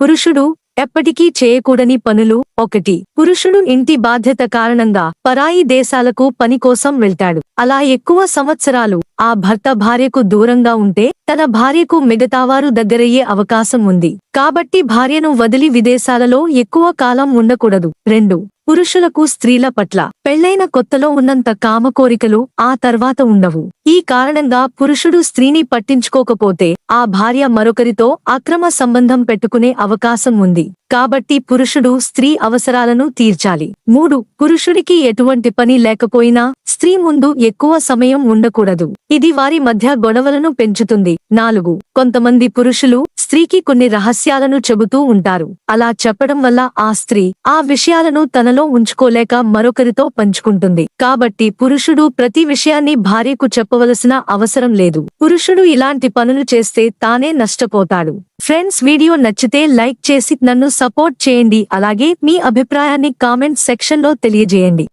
పురుషుడు ఎప్పటికీ చేయకూడని పనులు ఒకటి. పురుషుడు ఇంటి బాధ్యత కారణంగా పరాయి దేశాలకు పని కోసం వెళ్తాడు. అలా ఎక్కువ సంవత్సరాలు ఆ భర్త భార్యకు దూరంగా ఉంటే తన భార్యకు మిగతావారు దగ్గరయ్యే అవకాశం ఉంది. కాబట్టి భార్యను వదిలి విదేశాలలో ఎక్కువ కాలం ఉండకూడదు. రెండు. పురుషులకు స్త్రీల పట్ల పెళ్ళైన కొత్తలో ఉన్నంత కామకోరికలు ఆ తర్వాత ఉండవు. ఈ కారణంగా పురుషుడు స్త్రీని పట్టించుకోకపోతే ఆ భార్య మరొకరితో అక్రమ సంబంధం పెట్టుకునే అవకాశం ఉంది. కాబట్టి పురుషుడు స్త్రీ అవసరాలను తీర్చాలి. మూడు పురుషుడికి ఎటువంటి పని లేకపోయినా స్త్రీ ముందు ఎక్కువ సమయం ఉండకూడదు. ఇది వారి మధ్య గొడవలను పెంచుతుంది. నాలుగు కొంతమంది పురుషులు స్త్రీకి కొన్ని రహస్యాలను చెబుతూ ఉంటారు. అలా చెప్పడం వల్ల ఆ స్త్రీ ఆ విషయాలను తనలో ఉంచుకోలేక మరొకరితో పంచుకుంటుంది. కాబట్టి పురుషుడు ప్రతి విషయాన్ని భార్యకు చెప్పవలసిన అవసరం లేదు. పురుషుడు ఇలాంటి పనులు చేస్తే తానే నష్టపోతాడు. ఫ్రెండ్స్ వీడియో నచ్చితే లైక్ చేసి నన్ను సపోర్ట్ చేయండి. అలాగే మీ అభిప్రాయాన్ని కామెంట్ సెక్షన్లో తెలియజేయండి.